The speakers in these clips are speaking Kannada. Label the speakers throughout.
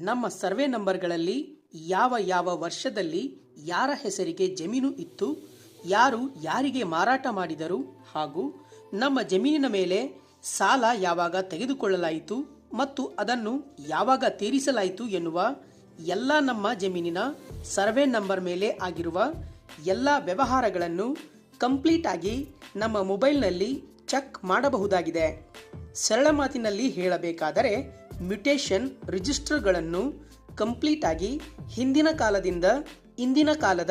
Speaker 1: ನಮ್ಮ ಸರ್ವೆ ನಂಬರ್ಗಳಲ್ಲಿ ಯಾವ ಯಾವ ವರ್ಷದಲ್ಲಿ ಯಾರ ಹೆಸರಿಗೆ ಜಮೀನು ಇತ್ತು, ಯಾರು ಯಾರಿಗೆ ಮಾರಾಟ ಮಾಡಿದರು ಹಾಗೂ ನಮ್ಮ ಜಮೀನಿನ ಮೇಲೆ ಸಾಲ ಯಾವಾಗ ತೆಗೆದುಕೊಳ್ಳಲಾಯಿತು ಮತ್ತು ಅದನ್ನು ಯಾವಾಗ ತೀರಿಸಲಾಯಿತು ಎನ್ನುವ ಎಲ್ಲ ನಮ್ಮ ಜಮೀನಿನ ಸರ್ವೆ ನಂಬರ್ ಮೇಲೆ ಆಗಿರುವ ಎಲ್ಲ ವ್ಯವಹಾರಗಳನ್ನು ಕಂಪ್ಲೀಟ್ ಆಗಿ ನಮ್ಮ ಮೊಬೈಲ್ನಲ್ಲಿ ಚೆಕ್ ಮಾಡಬಹುದಾಗಿದೆ. ಸರಳ ಮಾತಿನಲ್ಲಿ ಹೇಳಬೇಕಾದರೆ ಮ್ಯುಟೇಷನ್ ರಿಜಿಸ್ಟರ್ಗಳನ್ನು ಕಂಪ್ಲೀಟ್ ಆಗಿ ಹಿಂದಿನ ಕಾಲದಿಂದ ಇಂದಿನ ಕಾಲದ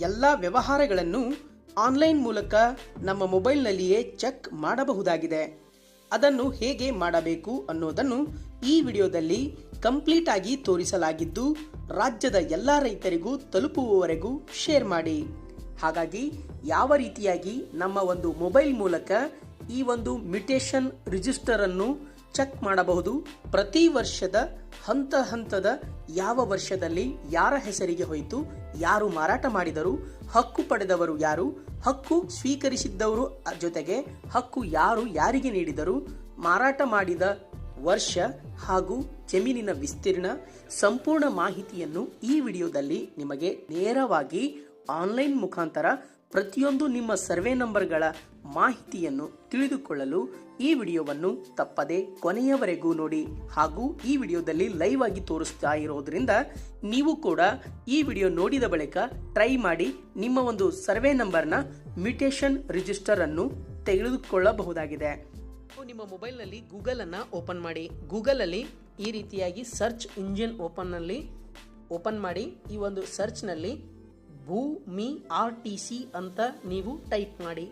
Speaker 1: ಎಲ್ಲ ವ್ಯವಹಾರಗಳನ್ನು ಆನ್ಲೈನ್ ಮೂಲಕ ನಮ್ಮ ಮೊಬೈಲ್ನಲ್ಲಿಯೇ ಚೆಕ್ ಮಾಡಬಹುದಾಗಿದೆ. ಅದನ್ನು ಹೇಗೆ ಮಾಡಬೇಕು ಅನ್ನೋದನ್ನು ಈ ವಿಡಿಯೋದಲ್ಲಿ ಕಂಪ್ಲೀಟ್ ಆಗಿ ತೋರಿಸಲಾಗಿದ್ದು, ರಾಜ್ಯದ ಎಲ್ಲ ರೈತರಿಗೂ ತಲುಪುವವರೆಗೂ ಶೇರ್ ಮಾಡಿ. ಹಾಗಾಗಿ ಯಾವ ರೀತಿಯಾಗಿ ನಮ್ಮ ಒಂದು ಮೊಬೈಲ್ ಮೂಲಕ ಈ ಒಂದು ಮ್ಯುಟೇಷನ್ ರಿಜಿಸ್ಟರ್ ಅನ್ನು ಚೆಕ್ ಮಾಡಬಹುದು. ಪ್ರತಿ ವರ್ಷದ ಹಂತ ಹಂತದ ಯಾವ ವರ್ಷದಲ್ಲಿ ಯಾರ ಹೆಸರಿಗೆ ಹೋಯಿತು, ಯಾರು ಮಾರಾಟ ಮಾಡಿದರು, ಹಕ್ಕು ಪಡೆದವರು ಯಾರು, ಹಕ್ಕು ಸ್ವೀಕರಿಸಿದ್ದವರು ಜೊತೆಗೆ ಹಕ್ಕು ಯಾರು ಯಾರಿಗೆ ನೀಡಿದರು, ಮಾರಾಟ ಮಾಡಿದ ವರ್ಷ ಹಾಗೂ ಜಮೀನಿನ ವಿಸ್ತೀರ್ಣ, ಸಂಪೂರ್ಣ ಮಾಹಿತಿಯನ್ನು ಈ ವಿಡಿಯೋದಲ್ಲಿ ನಿಮಗೆ ನೇರವಾಗಿ ಆನ್ಲೈನ್ ಮುಖಾಂತರ ಪ್ರತಿಯೊಂದು ನಿಮ್ಮ ಸರ್ವೆ ನಂಬರ್ಗಳ ಮಾಹಿತಿಯನ್ನು ತಿಳಿದುಕೊಳ್ಳಲು ಈ ವಿಡಿಯೋವನ್ನು ತಪ್ಪದೆ ಕೊನೆಯವರೆಗೂ ನೋಡಿ. ಹಾಗೂ ಈ ವಿಡಿಯೋದಲ್ಲಿ ಲೈವ್ ಆಗಿ ತೋರಿಸ್ತಾ ಇರೋದ್ರಿಂದ ನೀವು ಕೂಡ ಈ ವಿಡಿಯೋ ನೋಡಿದ ಬಳಿಕ ಟ್ರೈ ಮಾಡಿ ನಿಮ್ಮ ಒಂದು ಸರ್ವೆ ನಂಬರ್ನ ಮ್ಯುಟೇಷನ್ ರಿಜಿಸ್ಟರ್ ಅನ್ನು ತೆಗೆದುಕೊಳ್ಳಬಹುದಾಗಿದೆ. ನಿಮ್ಮ ಮೊಬೈಲ್ನಲ್ಲಿ ಗೂಗಲ್ ಅನ್ನ ಓಪನ್ ಮಾಡಿ. ಗೂಗಲ್ ಅಲ್ಲಿ ಈ ರೀತಿಯಾಗಿ ಸರ್ಚ್ ಇಂಜಿನ್ ಓಪನ್ನಲ್ಲಿ ಓಪನ್ ಮಾಡಿ. ಈ ಒಂದು ಸರ್ಚ್ನಲ್ಲಿ ಭೂಮಿ ಆರ್ ಟಿ ಸಿ ಅಂತ ನೀವು ಟೈಪ್ ಮಾಡಿ.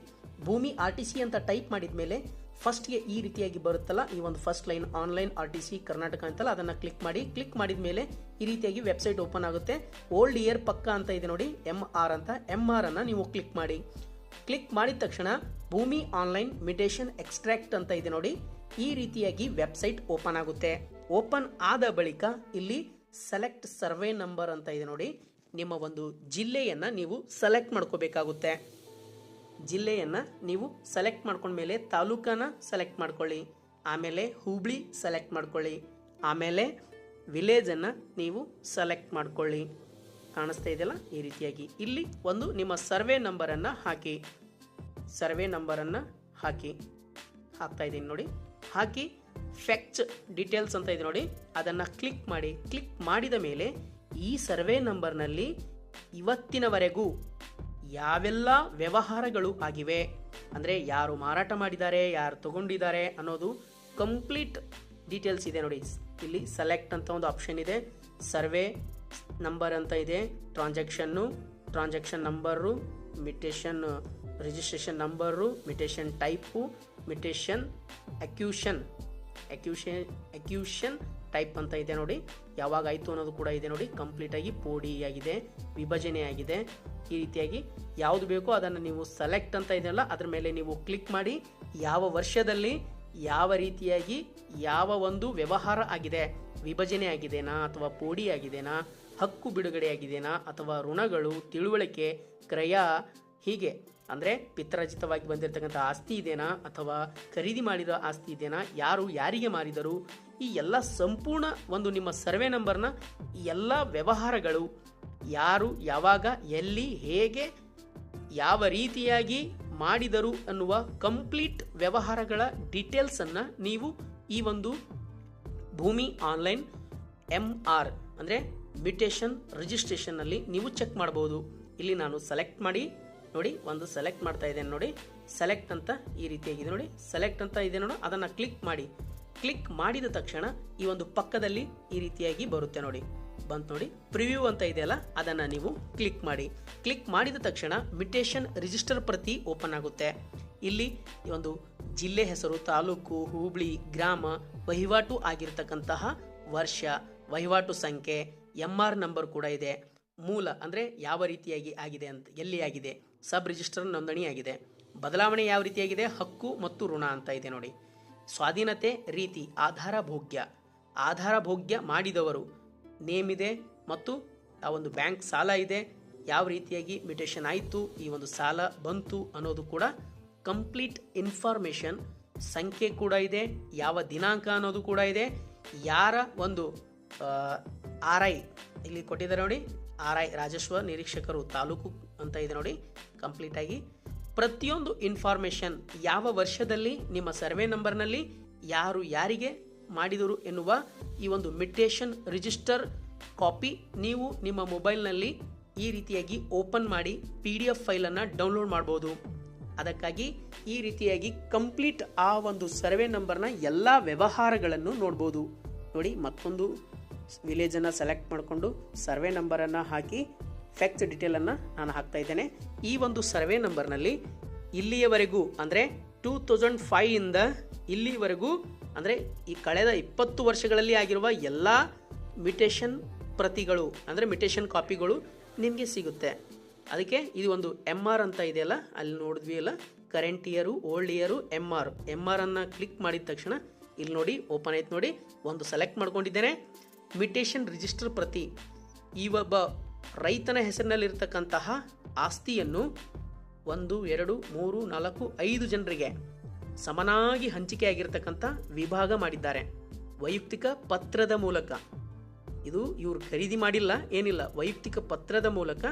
Speaker 1: ಭೂಮಿ ಆರ್ ಟಿ ಸಿ ಅಂತ ಟೈಪ್ ಮಾಡಿದ ಮೇಲೆ ಫಸ್ಟ್ಗೆ ಈ ರೀತಿಯಾಗಿ ಬರುತ್ತಲ್ಲ, ಈ ಒಂದು first line online R T C Karnataka ಅಂತಲ್ಲ, ಅದನ್ನ ಕ್ಲಿಕ್ ಮಾಡಿ. ಕ್ಲಿಕ್ ಮಾಡಿದ ಮೇಲೆ ಈ ರೀತಿಯಾಗಿ ವೆಬ್ಸೈಟ್ ಓಪನ್ ಆಗುತ್ತೆ. ಓಲ್ಡ್ ಇಯರ್ ಪಕ್ಕ ಅಂತ ಇದೆ ನೋಡಿ ಎಂ ಆರ್ ಅಂತ. ಎಂ ಆರ್ ಅನ್ನು ನೀವು ಕ್ಲಿಕ್ ಮಾಡಿ. ಕ್ಲಿಕ್ ಮಾಡಿದ ತಕ್ಷಣ ಭೂಮಿ ಆನ್ಲೈನ್ ಮಿಟೇಷನ್ ಎಕ್ಸ್ಟ್ರಾಕ್ಟ್ ಅಂತ ಇದೆ ನೋಡಿ, ಈ ರೀತಿಯಾಗಿ ವೆಬ್ಸೈಟ್ ಓಪನ್ ಆಗುತ್ತೆ. ಓಪನ್ ಆದ ಬಳಿಕ ಇಲ್ಲಿ ಸೆಲೆಕ್ಟ್ ಸರ್ವೆ ನಂಬರ್ ಅಂತ ಇದೆ ನೋಡಿ ನಿಮ್ಮ ಒಂದು ಜಿಲ್ಲೆಯನ್ನು ನೀವು ಸೆಲೆಕ್ಟ್ ಮಾಡ್ಕೋಬೇಕಾಗುತ್ತೆ. ಜಿಲ್ಲೆಯನ್ನು ನೀವು ಸೆಲೆಕ್ಟ್ ಮಾಡ್ಕೊಂಡ್ಮೇಲೆ ತಾಲೂಕನ್ನ ಸೆಲೆಕ್ಟ್ ಮಾಡ್ಕೊಳ್ಳಿ. ಆಮೇಲೆ ಹುಬ್ಳಿ ಸೆಲೆಕ್ಟ್ ಮಾಡ್ಕೊಳ್ಳಿ. ಆಮೇಲೆ ವಿಲೇಜನ್ನು ನೀವು ಸೆಲೆಕ್ಟ್ ಮಾಡ್ಕೊಳ್ಳಿ. ಕಾಣಿಸ್ತಾ ಇದೆಯಲ್ಲ? ಈ ರೀತಿಯಾಗಿ. ಇಲ್ಲಿ ಒಂದು ನಿಮ್ಮ ಸರ್ವೆ ನಂಬರನ್ನು ಹಾಕಿ. ಸರ್ವೆ ನಂಬರನ್ನು ಹಾಕಿ. ಹಾಕ್ತಾ ಇದ್ದೀನಿ ನೋಡಿ. ಹಾಕಿ ಫೆಕ್ಚ್ ಡೀಟೇಲ್ಸ್ ಅಂತ ಇದೆ ನೋಡಿ. ಅದನ್ನು ಕ್ಲಿಕ್ ಮಾಡಿ. ಕ್ಲಿಕ್ ಮಾಡಿದ ಮೇಲೆ ಈ ಸರ್ವೆ ನಂಬರ್ನಲ್ಲಿ ಇವತ್ತಿನವರೆಗೂ ಯಾವೆಲ್ಲ ವ್ಯವಹಾರಗಳು ಆಗಿವೆ? ಅಂದರೆ ಯಾರು ಮಾರಾಟ ಮಾಡಿದ್ದಾರೆ, ಯಾರು ತಗೊಂಡಿದ್ದಾರೆ ಅನ್ನೋದು ಕಂಪ್ಲೀಟ್ ಡೀಟೇಲ್ಸ್ ಇದೆ ನೋಡಿ. ಇಲ್ಲಿ ಸೆಲೆಕ್ಟ್ ಅಂತ ಒಂದು ಆಪ್ಷನ್ ಇದೆ. ಸರ್ವೆ ನಂಬರ್ ಅಂತ ಇದೆ. Transaction, transaction number mutation registration number mutation type mutation acquisition. Acquisition acquisition type ಅಂತ ಇದೆ ನೋಡಿ. ಯಾವಾಗ ಆಯಿತು ಅನ್ನೋದು ಕೂಡ ಇದೆ ನೋಡಿ. ಕಂಪ್ಲೀಟಾಗಿ ವಿಭಜನೆ ಆಗಿದೆ. ಈ ರೀತಿಯಾಗಿ ಯಾವುದು ಬೇಕೋ ಅದನ್ನು ನೀವು ಸೆಲೆಕ್ಟ್ ಅಂತ ಇದೆಯಲ್ಲ, ಅದರ ಮೇಲೆ ನೀವು ಕ್ಲಿಕ್ ಮಾಡಿ ಯಾವ ವರ್ಷದಲ್ಲಿ ಯಾವ ರೀತಿಯಾಗಿ ಯಾವ ಒಂದು ವ್ಯವಹಾರ ಆಗಿದೆ, ವಿಭಜನೆ ಆಗಿದೆನಾ ಅಥವಾ ಪೋಡಿ ಆಗಿದೆನಾ, ಹಕ್ಕು ಬಿಡುಗಡೆ ಆಗಿದೆನಾ ಅಥವಾ ಋಣಗಳು, ತಿಳುವಳಿಕೆ, ಕ್ರಯ, ಹೀಗೆ. ಅಂದರೆ ಪಿತ್ರಾರ್ಜಿತವಾಗಿ ಬಂದಿರತಕ್ಕಂಥ ಆಸ್ತಿ ಇದೆಯಾ ಅಥವಾ ಖರೀದಿ ಮಾಡಿದ ಆಸ್ತಿ ಇದೆಯಾ ಯಾರು ಯಾರಿಗೆ ಮಾರಿದರು ಈ ಎಲ್ಲ ಸಂಪೂರ್ಣ ಒಂದು ನಿಮ್ಮ ಸರ್ವೆ ನಂಬರ್ನ ಈ ಎಲ್ಲ ವ್ಯವಹಾರಗಳು ಯಾರು, ಯಾವಾಗ, ಎಲ್ಲಿ, ಹೇಗೆ, ಯಾವ ರೀತಿಯಾಗಿ ಮಾಡಿದರು ಅನ್ನುವ ಕಂಪ್ಲೀಟ್ ವ್ಯವಹಾರಗಳ ಡೀಟೇಲ್ಸನ್ನು ನೀವು ಈ ಒಂದು ಭೂಮಿ ಆನ್ಲೈನ್ ಎಂ ಆರ್ ಅಂದರೆ ಮ್ಯೂಟೇಷನ್ ರಿಜಿಸ್ಟ್ರೇಷನ್ನಲ್ಲಿ ನೀವು ಚೆಕ್ ಮಾಡ್ಬೋದು. ಇಲ್ಲಿ ನಾನು ಸೆಲೆಕ್ಟ್ ಮಾಡಿ, ನೋಡಿ ಒಂದು ಸೆಲೆಕ್ಟ್ ಮಾಡ್ತಾ ಇದ್ದೇನೆ ನೋಡಿ. ಸೆಲೆಕ್ಟ್ ಅಂತ ಈ ರೀತಿಯಾಗಿದೆ ನೋಡಿ. ಸೆಲೆಕ್ಟ್ ಅಂತ ಇದೆ ನೋಡಿ. ಅದನ್ನು ಕ್ಲಿಕ್ ಮಾಡಿ. ಕ್ಲಿಕ್ ಮಾಡಿದ ತಕ್ಷಣ ಈ ಒಂದು ಪಕ್ಕದಲ್ಲಿ ಈ ರೀತಿಯಾಗಿ ಬರುತ್ತೆ ನೋಡಿ. ಬಂತು ನೋಡಿ. ಪ್ರಿವ್ಯೂ ಅಂತ ಇದೆಯಲ್ಲ, ಅದನ್ನು ನೀವು ಕ್ಲಿಕ್ ಮಾಡಿ. ಕ್ಲಿಕ್ ಮಾಡಿದ ತಕ್ಷಣ ಮಿಟೇಷನ್ ರಿಜಿಸ್ಟರ್ ಪ್ರತಿ ಓಪನ್ ಆಗುತ್ತೆ. ಇಲ್ಲಿ ಈ ಒಂದು ಜಿಲ್ಲೆ ಹೆಸರು, ತಾಲೂಕು, ಹುಬ್ಳಿ, ಗ್ರಾಮ, ವಹಿವಾಟು ಆಗಿರತಕ್ಕಂತಹ ವರ್ಷ, ವಹಿವಾಟು ಸಂಖ್ಯೆ ಎಂ ಆರ್ ನಂಬರ್ ಕೂಡ ಇದೆ. ಮೂಲ ಅಂದರೆ ಯಾವ ರೀತಿಯಾಗಿ ಆಗಿದೆ ಅಂತ, ಎಲ್ಲಿ ಆಗಿದೆ? ಸಬ್ ರಿಜಿಸ್ಟರ್ ನೋಂದಣಿ ಆಗಿದೆ. ಬದಲಾವಣೆ ಯಾವ ರೀತಿಯಾಗಿದೆ? ಹಕ್ಕು ಮತ್ತು ಋಣ ಅಂತ ಇದೆ ನೋಡಿ. ಸ್ವಾಧೀನತೆ, ರೀತಿ, ಆಧಾರ, ಭೋಗ್ಯ. ಆಧಾರ, ಭೋಗ್ಯ ಮಾಡಿದವರು ನೇಮ್ ಇದೆ ಮತ್ತು ಆ ಒಂದು ಬ್ಯಾಂಕ್ ಸಾಲ ಇದೆ. ಯಾವ ರೀತಿಯಾಗಿ ಮ್ಯೂಟೇಷನ್ ಆಯಿತು, ಈ ಒಂದು ಸಾಲ ಬಂತು ಅನ್ನೋದು ಕೂಡ ಕಂಪ್ಲೀಟ್ ಇನ್ಫಾರ್ಮೇಷನ್ ಸಂಖ್ಯೆ ಕೂಡ ಇದೆ, ಯಾವ ದಿನಾಂಕ ಅನ್ನೋದು ಕೂಡ ಇದೆ. ಯಾರ ಒಂದು ಆರ್ ಐ ಇಲ್ಲಿ ಕೊಟ್ಟಿದ್ದಾರೆ ನೋಡಿ ಆರ್ ಐ ರಾಜಸ್ವ ನಿರೀಕ್ಷಕರು ತಾಲೂಕು ಅಂತ ಇದೆ ನೋಡಿ, ಕಂಪ್ಲೀಟ್ ಆಗಿ. ಪ್ರತಿಯೊಂದು ಇನ್ಫಾರ್ಮೇಷನ್ ಯಾವ ವರ್ಷದಲ್ಲಿ, ನಿಮ್ಮ ಸರ್ವೆ ನಂಬರ್ನಲ್ಲಿ, ಯಾರು ಯಾರಿಗೆ ಮಾಡಿದರು ಎನ್ನುವ ಈ ಒಂದು ಮಿಟೇಷನ್ ರಿಜಿಸ್ಟರ್ ಕಾಪಿ ನೀವು ನಿಮ್ಮ ಮೊಬೈಲ್ನಲ್ಲಿ ಈ ರೀತಿಯಾಗಿ ಓಪನ್ ಮಾಡಿ ಪಿ ಡಿ ಎಫ್ ಫೈಲನ್ನು ಡೌನ್ಲೋಡ್ ಮಾಡ್ಬೋದು. ಅದಕ್ಕಾಗಿ ಈ ರೀತಿಯಾಗಿ ಕಂಪ್ಲೀಟ್ ಆ ಒಂದು ಸರ್ವೆ ನಂಬರ್ನ ಎಲ್ಲ ವ್ಯವಹಾರಗಳನ್ನು ನೋಡ್ಬೋದು. ನೋಡಿ ಮತ್ತೊಂದು ವಿಲೇಜನ್ನು ಸೆಲೆಕ್ಟ್ ಮಾಡಿಕೊಂಡು ಸರ್ವೆ ನಂಬರನ್ನು ಹಾಕಿ ಫ್ಯಾಕ್ಟ್ ಡೀಟೇಲನ್ನು ನಾನು ಹಾಕ್ತಾ ಇದ್ದೇನೆ. ಈ ಒಂದು ಸರ್ವೆ ನಂಬರ್ನಲ್ಲಿ ಇಲ್ಲಿಯವರೆಗೂ, ಅಂದರೆ ಟೂ ತೌಸಂಡ್ ಫೈವಿಂದ ಇಲ್ಲಿವರೆಗೂ, ಅಂದರೆ ಈ ಕಳೆದ ಇಪ್ಪತ್ತು ವರ್ಷಗಳಲ್ಲಿ ಆಗಿರುವ ಎಲ್ಲ ಮಿಟೇಷನ್ ಪ್ರತಿಗಳು, ಅಂದರೆ ಮಿಟೇಷನ್ ಕಾಪಿಗಳು ನಿಮಗೆ ಸಿಗುತ್ತೆ. ಅದಕ್ಕೆ ಇದು ಒಂದು ಎಂ ಆರ್ ಅಂತ ಇದೆಯಲ್ಲ, ಅಲ್ಲಿ ನೋಡಿದ್ವಿ ಅಲ್ಲ current year old year M R M R ಅನ್ನು ಕ್ಲಿಕ್ ಮಾಡಿದ ತಕ್ಷಣ ಇಲ್ಲಿ ನೋಡಿ ಓಪನ್ ಆಯ್ತು ನೋಡಿ, ಒಂದು ಸೆಲೆಕ್ಟ್ ಮಾಡ್ಕೊಂಡಿದ್ದೇನೆ. ಮಿಟೇಷನ್ ರಿಜಿಸ್ಟರ್ ಪ್ರತಿ ಈ ಒಬ್ಬ ರೈತನ ಹೆಸರಿನಲ್ಲಿರ್ತಕ್ಕಂತಹ ಆಸ್ತಿಯನ್ನು ಒಂದು, ಎರಡು, ಮೂರು, ನಾಲ್ಕು, ಐದು ಜನರಿಗೆ ಸಮನಾಗಿ ಹಂಚಿಕೆಯಾಗಿರ್ತಕ್ಕಂಥ ವಿಭಾಗ ಮಾಡಿದ್ದಾರೆ. ವೈಯಕ್ತಿಕ ಪತ್ರದ ಮೂಲಕ. ಇದು ಇವರು ಖರೀದಿ ಮಾಡಿಲ್ಲ, ಏನಿಲ್ಲ. ವೈಯಕ್ತಿಕ ಪತ್ರದ ಮೂಲಕ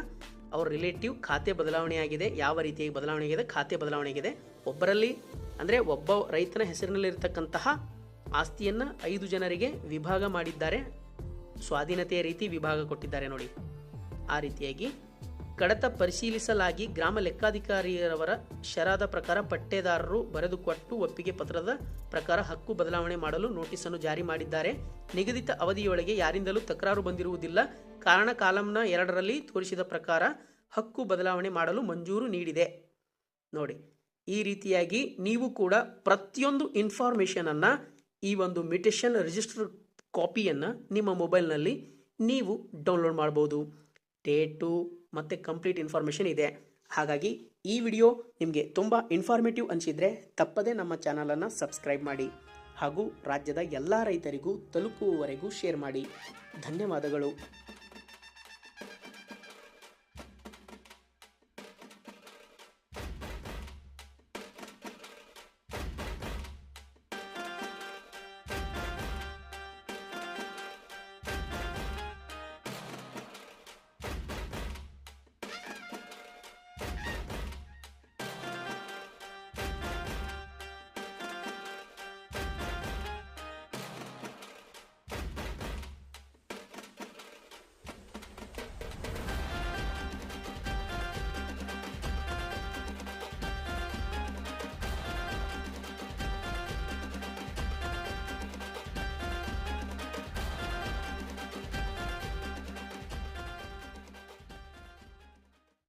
Speaker 1: ಅವ್ರ ರಿಲೇಟಿವ್ ಖಾತೆ ಬದಲಾವಣೆಯಾಗಿದೆ, ಯಾವ ರೀತಿಯಾಗಿ ಬದಲಾವಣೆ ಆಗಿದೆ ಖಾತೆ ಬದಲಾವಣೆ ಆಗಿದೆ ಒಬ್ಬರಲ್ಲಿ, ಅಂದರೆ ಒಬ್ಬ ರೈತನ ಹೆಸರಿನಲ್ಲಿರ್ತಕ್ಕಂತಹ ಆಸ್ತಿಯನ್ನು ಐದು ಜನರಿಗೆ ವಿಭಾಗ ಮಾಡಿದ್ದಾರೆ. ಸ್ವಾಧೀನತೆಯ ರೀತಿ ವಿಭಾಗ ಕೊಟ್ಟಿದ್ದಾರೆ ನೋಡಿ. ಆ ರೀತಿಯಾಗಿ ಕಡತ ಪರಿಶೀಲಿಸಲಾಗಿ ಗ್ರಾಮ ಲೆಕ್ಕಾಧಿಕಾರಿಯವರ ಶರಾದ ಪ್ರಕಾರ ಪಟ್ಟೆದಾರರು ಬರೆದುಕೊಟ್ಟು ಒಪ್ಪಿಗೆ ಪತ್ರದ ಪ್ರಕಾರ ಹಕ್ಕು ಬದಲಾವಣೆ ಮಾಡಲು ನೋಟಿಸನ್ನು ಜಾರಿ ಮಾಡಿದ್ದಾರೆ. ನಿಗದಿತ ಅವಧಿಯೊಳಗೆ ಯಾರಿಂದಲೂ ತಕರಾರು ಬಂದಿರುವುದಿಲ್ಲ. ಕಾರಣ ಕಾಲಂನ ಎರಡರಲ್ಲಿ ತೋರಿಸಿದ ಪ್ರಕಾರ ಹಕ್ಕು ಬದಲಾವಣೆ ಮಾಡಲು ಮಂಜೂರು ನೀಡಿದೆ. ನೋಡಿ, ಈ ರೀತಿಯಾಗಿ ನೀವು ಕೂಡ ಪ್ರತಿಯೊಂದು ಇನ್ಫಾರ್ಮೇಷನನ್ನು, ಈ ಒಂದು ಮಿಟೇಷನ್ ರಿಜಿಸ್ಟರ್ ಕಾಪಿಯನ್ನು ನಿಮ್ಮ ಮೊಬೈಲ್ನಲ್ಲಿ ನೀವು ಡೌನ್ಲೋಡ್ ಮಾಡ್ಬೋದು. ಡೇಟು ಮತ್ತು ಕಂಪ್ಲೀಟ್ ಇನ್ಫಾರ್ಮೇಷನ್ ಇದೆ. ಹಾಗಾಗಿ ಈ ವಿಡಿಯೋ ನಿಮಗೆ ತುಂಬ ಇನ್ಫಾರ್ಮೇಟಿವ್ ಅನಿಸಿದರೆ ತಪ್ಪದೇ ನಮ್ಮ ಚಾನಲನ್ನು ಸಬ್ಸ್ಕ್ರೈಬ್ ಮಾಡಿ. ಹಾಗೂ ರಾಜ್ಯದ ಎಲ್ಲ ರೈತರಿಗೂ, ತಲುಪುವವರೆಗೂ ಶೇರ್ ಮಾಡಿ. ಧನ್ಯವಾದಗಳು.